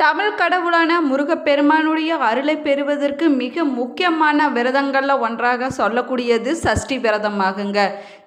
தமிழ் கடவுளான முருகப்பெருமானுடைய அருளை பெறுவதற்கு மிக முக்கியமான விரதங்களில் ஒன்றாக சொல்லக்கூடியது சஷ்டி விரதமாகுங்க.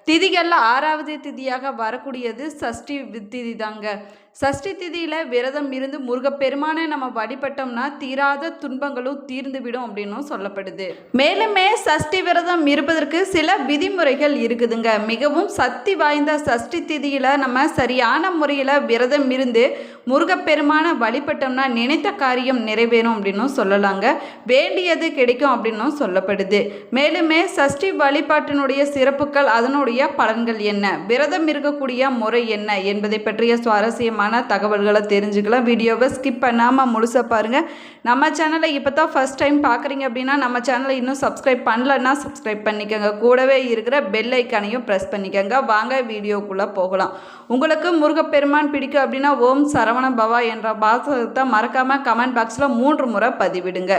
திதிகளில் ஆறாவது திதியாக வரக்கூடியது சஷ்டி வி- திதி தாங்க சஷ்டி திதியில் விரதம் இருந்து முருகப்பெருமானை நம்ம வழிபட்டோம்னா தீராத துன்பங்களும் தீர்ந்துவிடும் அப்படின்னும் சொல்லப்படுது. மேலுமே சஷ்டி விரதம் இருப்பதற்கு சில விதிமுறைகள் இருக்குதுங்க. மிகவும் சக்தி வாய்ந்த சஷ்டி திதியில் நம்ம சரியான முறையில் விரதம் இருந்து முருகப்பெருமானை வழிபட்டோம்னா நினைத்த காரியம் நிறைவேறும் அப்படின்னும் சொல்லலாங்க. வேண்டியது கிடைக்கும் அப்படின்னும் சொல்லப்படுது. மேலுமே சஷ்டி வழிபாட்டினுடைய சிறப்புகள் அதனுடைய பலன்கள் என்ன? விரதம் இருக்கக்கூடிய முறை என்ன? என்பதை பற்றிய சுவாரஸ்யமான தகவல்களை தெரிஞ்சுக்கலாம். வீடியோவை ஸ்கிப் பண்ணாமல் முழுசாக பாருங்கள் நம்ம சேனலை இப்போ தான் ஃபஸ்ட் டைம் பார்க்குறீங்க அப்படின்னா நம்ம சேனலை இன்னும் சப்ஸ்கிரைப் பண்ணலன்னா சப்ஸ்கிரைப் பண்ணிக்கோங்க. கூடவே இருக்கிற பெல் ஐக்கானையும் ப்ரெஸ் பண்ணிக்கோங்க. வாங்க வீடியோக்குள்ளே போகலாம். உங்களுக்கு முருகப்பெருமான் பிடிக்கும் அப்படின்னா ஓம் சரவண பவா என்ற வாசகத்தை மறக்காமல் கமெண்ட் பாக்ஸில் மூன்று முறை பதிவிடுங்க.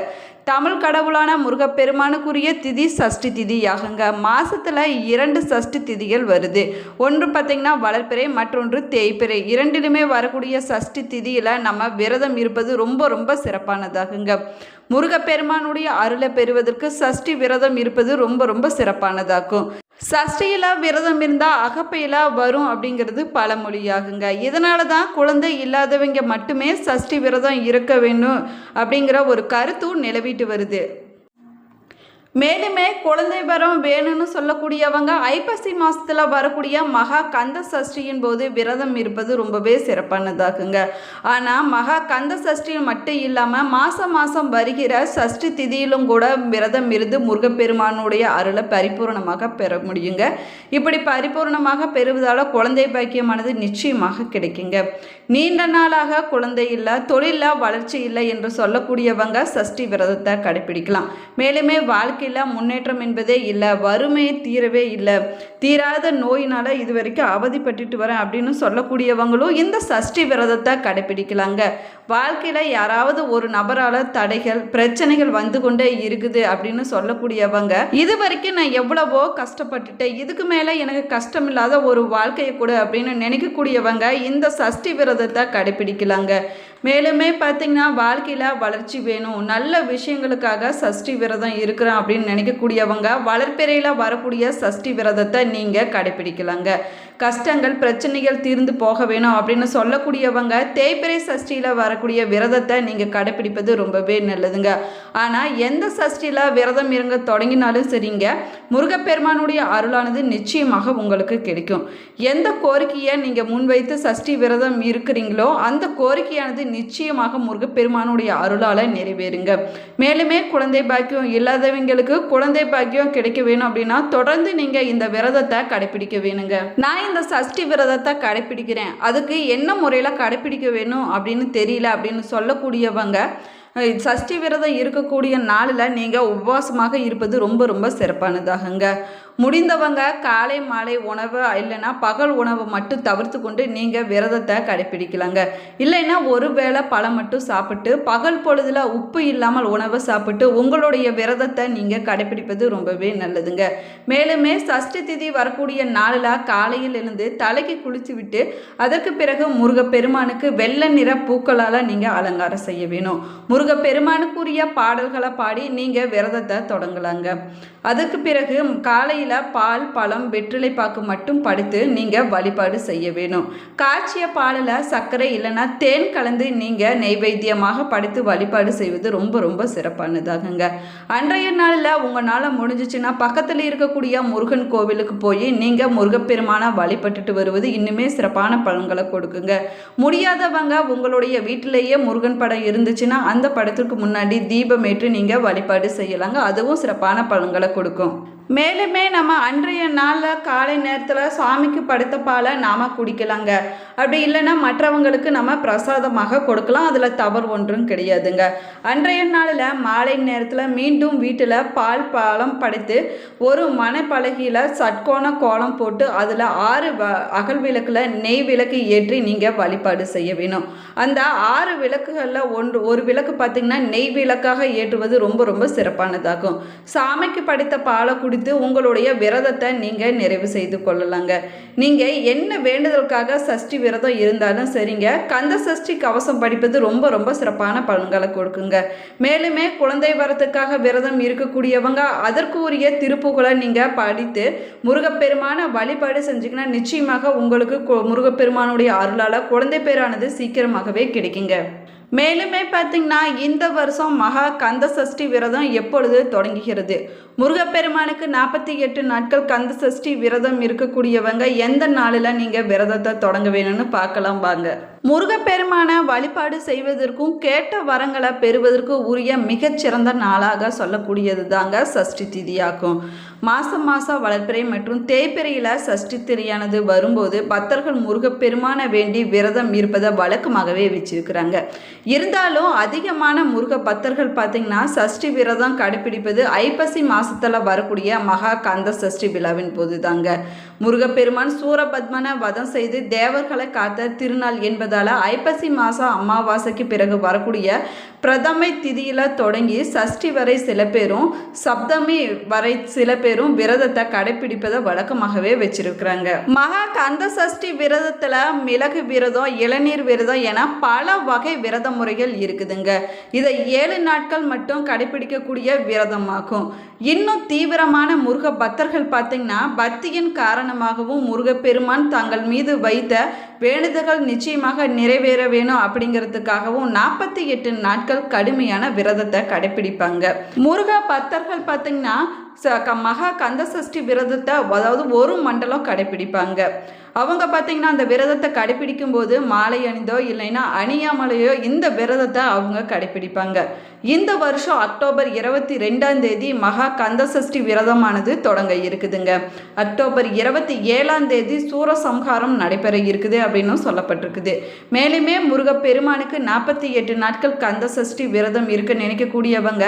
தமிழ் கடவுளான முருகப்பெருமானுக்குரிய திதி சஷ்டி திதி ஆகுங்க மாசத்துல இரண்டு சஷ்டி திதிகள் வருது. ஒன்று பார்த்தீங்கன்னா வளர்ப்பிறை மற்றொன்று தேய்ப்பிறை. இரண்டிலுமே வரக்கூடிய சஷ்டி திதியில் நம்ம விரதம் இருப்பது ரொம்ப ரொம்ப சிறப்பானதாகுங்க. முருகப்பெருமானுடைய அருளை பெறுவதற்கு சஷ்டி விரதம் இருப்பது ரொம்ப ரொம்ப சிறப்பானதாகும் சஷ்டியிலா விரதம் இருந்தால் அகப்பையில் வரும் அப்படிங்கிறது பழமொழியாகுங்க இதனால தான் குழந்தை இல்லாதவங்க மட்டுமே சஷ்டி விரதம் இருக்க வேணும் அப்படிங்கிற ஒரு கருத்தும் நிலவிட்டு வருது. மேலுமே குழந்தை வரம் வேணும்னு சொல்லக்கூடியவங்க ஐப்பசி மாதத்தில் வரக்கூடிய மகா கந்த சஷ்டியின் போது விரதம் இருப்பது ரொம்பவே சிறப்பானதாகுங்க. ஆனால் மகா கந்த சஷ்டி மட்டும் இல்லாமல் மாதம் மாதம் வருகிற சஷ்டி திதியிலும் கூட விரதம் இருந்து முருகப்பெருமானுடைய அருளை பரிபூர்ணமாக பெற முடியுங்க. இப்படி பரிபூர்ணமாக பெறுவதால் குழந்தை பாக்கியமானது நிச்சயமாக கிடைக்குங்க. நீண்ட நாளாக குழந்தை இல்லை தொழிலில் வளர்ச்சி இல்லை என்று சொல்லக்கூடியவங்க சஷ்டி விரதத்தை கடைபிடிக்கலாம். மேலுமே வாழ்க்கை வாழ்க்கையில் முன்னேற்றம் என்பதே இல்லை வறுமை தீரவே இல்லை. தீராத நோயினால் இது வரைக்கும் அவதிப்பட்டுட்டு வரேன் அப்படின்னு சொல்லக்கூடியவங்களும் இந்த சஷ்டி விரதத்தை கடைபிடிக்கலாங்க வாழ்க்கையில் யாராவது ஒரு நபரால் தடைகள் பிரச்சனைகள் வந்து கொண்டே இருக்குது அப்படின்னு சொல்லக்கூடியவங்க இது வரைக்கும் நான் எவ்வளவோ கஷ்டப்பட்டுட்டேன் இதுக்கு மேலே எனக்கு கஷ்டம் இல்லாத ஒரு வாழ்க்கையை கொடு அப்படின்னு நினைக்கக்கூடியவங்க இந்த சஷ்டி விரதத்தை கடைபிடிக்கலாங்க மேலுமே பார்த்தீங்கன்னா வாழ்க்கையில் வளர்ச்சி வேணும். நல்ல விஷயங்களுக்காக சஷ்டி விரதம் இருக்கிறோம் அப்படின்னு நினைக்கக்கூடியவங்க வளர்ப்பிறையில் வரக்கூடிய சஷ்டி விரதத்தை நீங்கள் கடைபிடிக்கலாங்க. கஷ்டங்கள் பிரச்சனைகள் தீர்ந்து போக வேணும் அப்படின்னு சொல்லக்கூடியவங்க தேய்பிரை சஷ்டியில் வரக்கூடிய விரதத்தை நீங்கள் கடைப்பிடிப்பது ரொம்பவே நல்லதுங்க. ஆனால் எந்த சஷ்டியில் விரதம் இருங்க தொடங்கினாலும் சரிங்க முருகப்பெருமானுடைய அருளானது நிச்சயமாக உங்களுக்கு கிடைக்கும். எந்த கோரிக்கையை நீங்கள் முன்வைத்து சஷ்டி விரதம் இருக்கிறீங்களோ அந்த கோரிக்கையானது நிச்சயமாக முருகப்பெருமானுடைய அருளால் நிறைவேறுங்க. மேலுமே குழந்தை பாக்கியம் இல்லாதவங்களுக்கு குழந்தை பாக்கியம் கிடைக்க வேணும் அப்படின்னா தொடர்ந்து நீங்கள் இந்த விரதத்தை கடைபிடிக்க வேணுங்க. நான் நான் இந்த சஷ்டி விரதத்தை கடைப்பிடிக்கிறேன். அதுக்கு என்ன முறையில் கடைப்பிடிக்க வேணும் அப்படின்னு தெரியல அப்படின்னு சொல்லக்கூடியவங்க சஷ்டி விரதம் இருக்கக்கூடிய நாளில் நீங்கள் உபவாசமாக இருப்பது ரொம்ப ரொம்ப சிறப்பானதாகுங்க. முடிந்தவங்க காலை மாலை உணவு இல்லைன்னா பகல் உணவை மட்டும் தவிர்த்து கொண்டு நீங்கள் விரதத்தை கடைப்பிடிக்கலாங்க. இல்லைன்னா ஒரு வேளை பழம் மட்டும் சாப்பிட்டு பகல் பொழுதில் உப்பு இல்லாமல் உணவை சாப்பிட்டு உங்களுடைய விரதத்தை நீங்கள் கடைப்பிடிப்பது ரொம்பவே நல்லதுங்க. மேலுமே சஷ்டி திதி வரக்கூடிய நாளில் காலையில் இருந்து தலைக்கு குளித்து விட்டு அதற்கு பிறகு முருகப்பெருமானுக்கு வெள்ளை நிற பூக்களால் நீங்கள் அலங்காரம் செய்ய வேணும். முருகப்பெருமானுக்குரிய பாடல்களை பாடி நீங்கள் விரதத்தை தொடங்கலாங்க. அதுக்கு பிறகு காலையில் பால் பழம் வெற்றிலை பாக்கு மட்டும் படுத்து நீங்கள் வழிபாடு செய்ய வேணும். காய்ச்சிய பாலில் சர்க்கரை இல்லைன்னா தேன் கலந்து நீங்கள் நெய்வேத்தியமாக படைத்து வழிபாடு செய்வது ரொம்ப ரொம்ப சிறப்பானதாகுங்க. அன்றைய நாளில் உங்களால் முடிஞ்சிச்சுன்னா பக்கத்தில் இருக்கக்கூடிய முருகன் கோவிலுக்கு போய் நீங்கள் முருகப்பெருமான வழிபட்டுட்டு வருவது இன்னுமே சிறப்பான பலன்களை கொடுக்குங்க. முடியாதவங்க உங்களுடைய வீட்டிலேயே முருகன் படம் இருந்துச்சுன்னா அந்த படத்துக்கு முன்னாடி தீபம் ஏற்றி நீங்கள் வழிபாடு செய்யலாங்க. அதுவும் சிறப்பான பலன்களை கொடுக்கும். மேலுமே நம்ம அன்றைய நாளில் காலை நேரத்தில் சாமிக்கு படைத்த பாலை நாம் குடிக்கலாங்க. அப்படி இல்லைன்னா மற்றவங்களுக்கு நம்ம பிரசாதமாக கொடுக்கலாம். அதில் தவறு ஒன்றும் கிடையாதுங்க. அன்றைய நாளில் மாலை நேரத்தில் மீண்டும் வீட்டில் பால் பாலம் படைத்து ஒரு மணப்பலகையில் சட்கோண கோலம் போட்டு அதில் ஆறு வ அகல் விளக்கில் நெய் விளக்கு ஏற்றி நீங்கள் வழிபாடு செய்ய வேணும். அந்த ஆறு விளக்குகளில் ஒன்று ஒரு விளக்கு பார்த்திங்கன்னா நெய் விளக்காக ஏற்றுவது ரொம்ப ரொம்ப சிறப்பானதாகும். சாமிக்கு படைத்த பாலை குடி முடித்து உங்களுடைய விரதத்தை நீங்கள் நிறைவு செய்து கொள்ளலாங்க. நீங்கள் என்ன வேண்டுதலுக்காக சஷ்டி விரதம் இருந்தாலும் சரிங்க. கந்த சஷ்டி கவசம் படிப்பது ரொம்ப ரொம்ப சிறப்பான பலன்களை கொடுக்குங்க. மேலுமே குழந்தை வரத்துக்காக விரதம் இருக்கக்கூடியவங்க அதற்கு உரிய திருப்புகளை நீங்கள் படித்து முருகப்பெருமான வழிபாடு செஞ்சிங்கன்னா நிச்சயமாக உங்களுக்கு கு- முருகப்பெருமானுடைய அருளால் குழந்தை பேரானது சீக்கிரமாகவே கிடைக்குங்க. மேலுமே பார்த்தீங்கன்னா இந்த வருஷம் மகா கந்த சஷ்டி விரதம் எப்பொழுது தொடங்குகிறது? முருகப்பெருமானுக்கு நாற்பத்தி எட்டு நாட்கள் கந்த சஷ்டி விரதம் இருக்கக்கூடியவங்க எந்த நாளில் நீங்கள் விரதத்தை தொடங்க வேணும்னு பார்க்கலாம் வாங்க. முருகப்பெருமான வழிபாடு செய்வதற்கும் கேட்ட வரங்களை பெறுவதற்கும் உரிய மிகச்சிறந்த நாளாக சொல்லக்கூடியது தாங்க சஷ்டி திதியாகும். மாதம் மாதம் வளர்ப்பிறை மற்றும் தேய்பிறையில் சஷ்டி திரியானது வரும்போது பக்தர்கள் முருகப்பெருமான வேண்டி விரதம் இருப்பதை வழக்கமாகவே வச்சிருக்கிறாங்க. இருந்தாலும் அதிகமான முருக பக்தர்கள் பார்த்தீங்கன்னா சஷ்டி விரதம் கடைபிடிப்பது ஐப்பசி மாசத்துல வரக்கூடிய மகா கந்த சஷ்டி விழாவின் போது தாங்க முருகப்பெருமான் சூரபத்மனை வதம் செய்து தேவர்களை காத்த திருநாள் என்பதால் ஐப்பசி மாதம் அமாவாசைக்கு பிறகு வரக்கூடிய பிரதமை திதியில தொடங்கி சஷ்டி வரை சில பேரும் சப்தமி வரை சில பேரும் விரதத்தை கடைபிடிப்பதை வழக்கமாகவே வச்சிருக்கிறாங்க. மகா கந்த சஷ்டி விரதத்துல மிளகு விரதம் இளநீர் விரதம் என பல வகை விரத முறைகள் இருக்குதுங்க. இதை ஏழு நாட்கள் மட்டும் கடைபிடிக்கக்கூடிய விரதமாகும். இன்னும் தீவிரமான முருக பக்தர்கள் பார்த்தீங்கன்னா பக்தியின் காரணமாகவும் முருகப்பெருமான் தங்கள் மீது வைத்த வேண்டுதல்கள் நிச்சயமாக நிறைவேற வேணும் அப்படிங்கிறதுக்காகவும் நாற்பத்தி எட்டு நாட்கள் கடுமையான விரதத்தை கடைபிடிப்பாங்க முருக பக்தர்கள் பார்த்தீங்கன்னா ச- க- மகா கந்த சஷ்டி விரதத்தை அதாவது ஒரு மண்டலம் கடைபிடிப்பாங்க அவங்க பார்த்தீங்கன்னா அந்த விரதத்தை கடைபிடிக்கும் போது மாலை அணிந்தோ இல்லைன்னா அணியாமலையோ இந்த விரதத்தை அவங்க கடைபிடிப்பாங்க இந்த வருஷம் அக்டோபர் இருபத்தி ரெண்டாம் தேதி மகா கந்த சஷ்டி விரதமானது தொடங்க இருக்குதுங்க. அக்டோபர் இருபத்தி ஏழாம் தேதி சூரசம்ஹாரம் நடைபெற இருக்குது அப்படின்னு சொல்லப்பட்டிருக்குது. மேலுமே முருகப்பெருமானுக்கு நாற்பத்தி எட்டு நாட்கள் கந்த சஷ்டி விரதம் இருக்க நினைக்கக்கூடியவங்க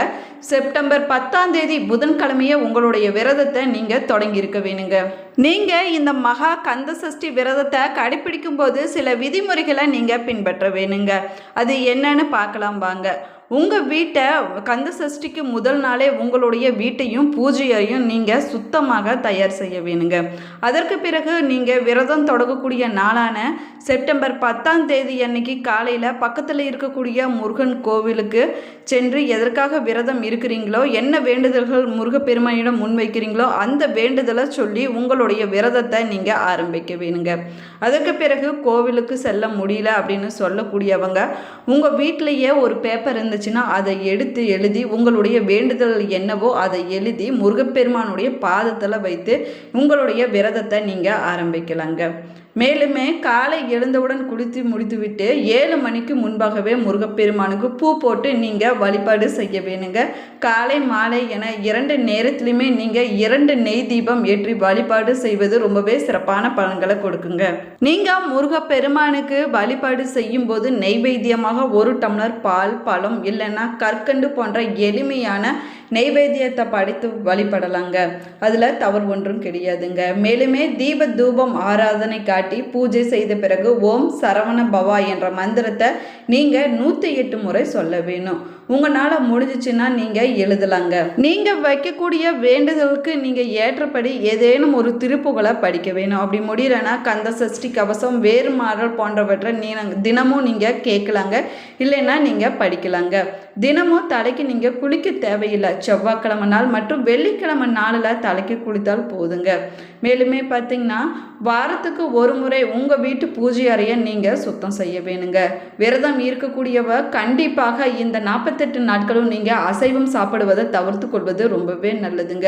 செப்டம்பர் பத்தாம் தேதி புதன்கிழமையே உங்களுடைய விரதத்தை நீங்கள் தொடங்கி இருக்க வேணுங்க. நீங்கள் இந்த மகா கந்த சஷ்டி விரதத்தை கடைபிடிக்கும் போது சில விதிமுறைகளை நீங்கள் பின்பற்ற வேணுங்க. அது என்னன்னு பார்க்கலாம் வாங்க. உங்கள் வீட்டை கந்த சஷ்டிக்கு முதல் நாளே உங்களுடைய வீட்டையும் பூஜையையும் நீங்கள் சுத்தமாக தயார் செய்ய வேணுங்க. அதற்கு பிறகு நீங்கள் விரதம் தொடங்கக்கூடிய நாளான செப்டம்பர் பத்தாம் தேதி அன்னைக்கு காலையில் பக்கத்தில் இருக்கக்கூடிய முருகன் கோவிலுக்கு சென்று எதற்காக விரதம் இருக்கிறீங்களோ என்ன வேண்டுதல்கள் முருகப்பெருமானிடம் முன்வைக்கிறீங்களோ அந்த வேண்டுதலை சொல்லி உங்களுடைய விரதத்தை நீங்கள் ஆரம்பிக்க வேணுங்க. அதற்கு பிறகு கோவிலுக்கு செல்ல முடியல அப்படின்னு சொல்லக்கூடியவங்க உங்கள் வீட்டிலேயே ஒரு பேப்பர் இருந்துச்சுன்னா அதை எடுத்து எழுதி உங்களுடைய வேண்டுதல் என்னவோ அதை எழுதி முருகப்பெருமானுடைய பாதத்தில் வைத்து உங்களுடைய விரதத்தை நீங்கள் ஆரம்பிக்கலாங்க. மேலுமே காலை எழுந்தவுடன் குளித்து முடித்துவிட்டு ஏழு மணிக்கு முன்பாகவே முருகப்பெருமானுக்கு பூ போட்டு நீங்கள் வழிபாடு செய்ய வேணுங்க. காலை மாலை என இரண்டு நேரத்திலுமே நீங்கள் இரண்டு நெய் தீபம் ஏற்றி வழிபாடு செய்வது ரொம்பவே சிறப்பான பலன்களை கொடுக்குங்க. நீங்கள் முருகப்பெருமானுக்கு வழிபாடு செய்யும் போது நெய்வேத்தியமாக ஒரு டம்ளர் பால் பழம் இல்லைன்னா கற்கண்டு போன்ற எளிமையான நெய்வேத்தியத்தை படித்து வழிபடலாங்க. அதில் தவறு ஒன்றும் கிடையாதுங்க. மேலுமே தீப தூபம் ஆராதனை காட்டி பூஜை செய்த பிறகு ஓம் சரவண பவா என்ற மந்திரத்தை நீங்கள் நூற்றி எட்டு முறை சொல்ல வேணும். உங்களால் முடிஞ்சிச்சுன்னா நீங்கள் எழுதலாங்க. நீங்கள் வைக்கக்கூடிய வேண்டுதலுக்கு நீங்கள் ஏற்றபடி ஏதேனும் ஒரு திருப்புகளை படிக்க வேணும். அப்படி முடியலன்னா கந்த சஷ்டி கவசம் வேறு மாறல் போன்றவற்றை நீ தினமும் நீங்கள் கேட்கலாங்க. இல்லைன்னா நீங்கள் படிக்கலாங்க. தினமும் தலைக்கு நீங்கள் குளிக்க தேவையில்லை. செவ்வாய்க்கிழமை நாள் மற்றும் வெள்ளிக்கிழமை நாளில் தலைக்கு குளித்தால் போதுங்க. மேலுமே பார்த்தீங்கன்னா வாரத்துக்கு ஒரு முறை உங்கள் வீட்டு பூஜை அறையை நீங்கள் சுத்தம் செய்ய வேணுங்க. விரதம் இருக்கக்கூடியவ கண்டிப்பாக இந்த நாற்பத்தெட்டு நாட்களும் நீங்கள் அசைவம் சாப்பிடுவதை தவிர்த்து கொள்வது ரொம்பவே நல்லதுங்க.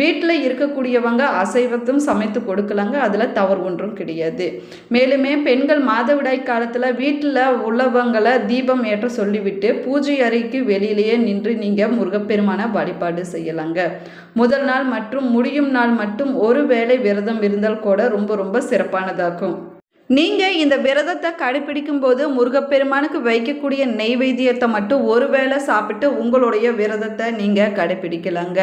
வீட்டில் இருக்கக்கூடியவங்க அசைவத்தும் சமைத்து கொடுக்கலாங்க. அதில் தவறு ஒன்றும் கிடையாது. மேலுமே பெண்கள் மாதவிடாய் காலத்தில் வீட்டில் உள்ளவங்களை தீபம் ஏற்ற சொல்லிவிட்டு பூஜை அறை கோயிலுக்கு வெளியிலேயே நின்று நீங்கள் முருகப்பெருமான வழிபாடு செய்யலாங்க. முதல் நாள் மற்றும் முடியும் நாள் மட்டும் ஒரு வேளை விரதம் இருந்தால் கூட ரொம்ப ரொம்ப சிறப்பானதாகும். நீங்கள் இந்த விரதத்தை கடைபிடிக்கும் போது முருகப்பெருமானுக்கு வைக்கக்கூடிய நெய்வேத்தியத்தை மட்டும் ஒருவேளை சாப்பிட்டு உங்களுடைய விரதத்தை நீங்கள் கடைபிடிக்கலாங்க.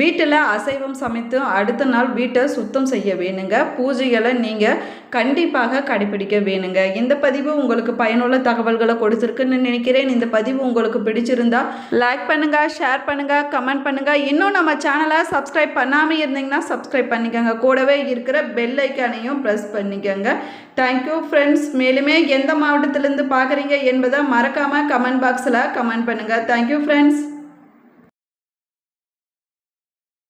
வீட்டில் அசைவம் சமைத்து அடுத்த நாள் வீட்டை சுத்தம் செய்ய வேணுங்க. பூஜைகளை நீங்கள் கண்டிப்பாக கடைபிடிக்க வேணுங்க. இந்த பதிவு உங்களுக்கு பயனுள்ள தகவல்களை கொடுத்துருக்குன்னு நினைக்கிறேன். இந்த பதிவு உங்களுக்கு பிடிச்சிருந்தா லைக் பண்ணுங்கள் ஷேர் பண்ணுங்க கமெண்ட் பண்ணுங்க. இன்னும் நம்ம சேனலை சப்ஸ்கிரைப் பண்ணாமல் இருந்தீங்கன்னா சப்ஸ்கிரைப் பண்ணிக்கோங்க. கூடவே இருக்கிற பெல் ஐக்கானையும் ப்ரெஸ் பண்ணிக்கோங்க. தேங்க்யூ ஃப்ரெண்ட்ஸ் மேலுமே எந்த மாவட்டத்திலேருந்து பார்க்குறீங்க என்பதை மறக்காமல் கமெண்ட் பாக்ஸில் கமெண்ட் பண்ணுங்கள் தேங்க்யூ ஃப்ரெண்ட்ஸ்